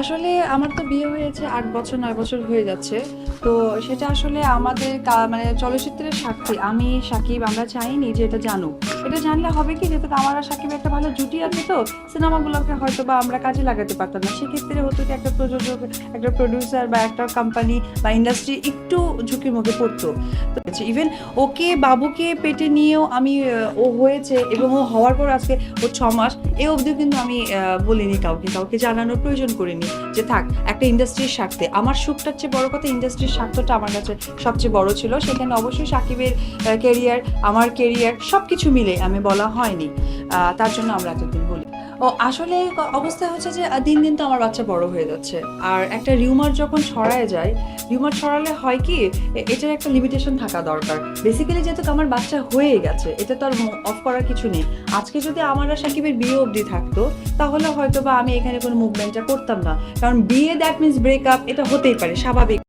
আসলে আমার তো বিয়ে হয়েছে আট বছর, নয় বছর হয়ে যাচ্ছে। তো সেটা আসলে আমাদের মানে চলচ্চিত্রের সাক্ষী। আমি সাকিব, আমরা চাইনি যে এটা জানুক। এটা জানলে হবে কি যেহেতু আমার আর সাকিব একটা ভালো জুটি আছে তো, সিনেমাগুলোকে হয়তো বা আমরা কাজে লাগাতে পারতাম না। সেক্ষেত্রে হতো কি একটা প্রযোজক, একটা প্রডিউসার বা একটা কোম্পানি বা ইন্ডাস্ট্রি একটু ঝুঁকির মুখে পড়তো। তো ইভেন ওকে, বাবুকে পেটে নিয়েও আমি ও হয়েছে এবং ও হওয়ার পর আজকে ও ছ মাস এ অবধিও কিন্তু আমি বলিনি কাউকে। কাউকে জানানোর প্রয়োজন করিনি। যে থাক, একটা ইন্ডাস্ট্রির স্বার্থে। আমার সুখটার চেয়ে বড় কথা ইন্ডাস্ট্রির স্বার্থটা আমার কাছে সবচেয়ে বড় ছিল। সেখানে অবশ্যই সাকিবের কেরিয়ার আমার কেরিয়ার সব কিছু মিলে আমি বলা হয়নি। তার জন্য আমরা এতদিন বলি। ও, আসলে অবস্থা হচ্ছে যে দিন দিন তো আমার বাচ্চা বড় হয়ে যাচ্ছে। আর একটা রিউমার যখন ছড়ায় যায়, রিউমার ছড়ালে হয় কি এটার একটা লিমিটেশন থাকা দরকার। বেসিক্যালি যেহেতু আমার বাচ্চা হয়ে গেছে এটা তো আর অফ করার কিছু নেই। আজকে যদি আমার আর সাকিবের বিয়ে অবধি থাকতো, তাহলে হয়তো বা আমি এখানে কোনো মুভমেন্টটা করতাম না। কারণ বিয়ে দ্যাট মিনস ব্রেকআপ এটা হতেই পারে, স্বাভাবিক।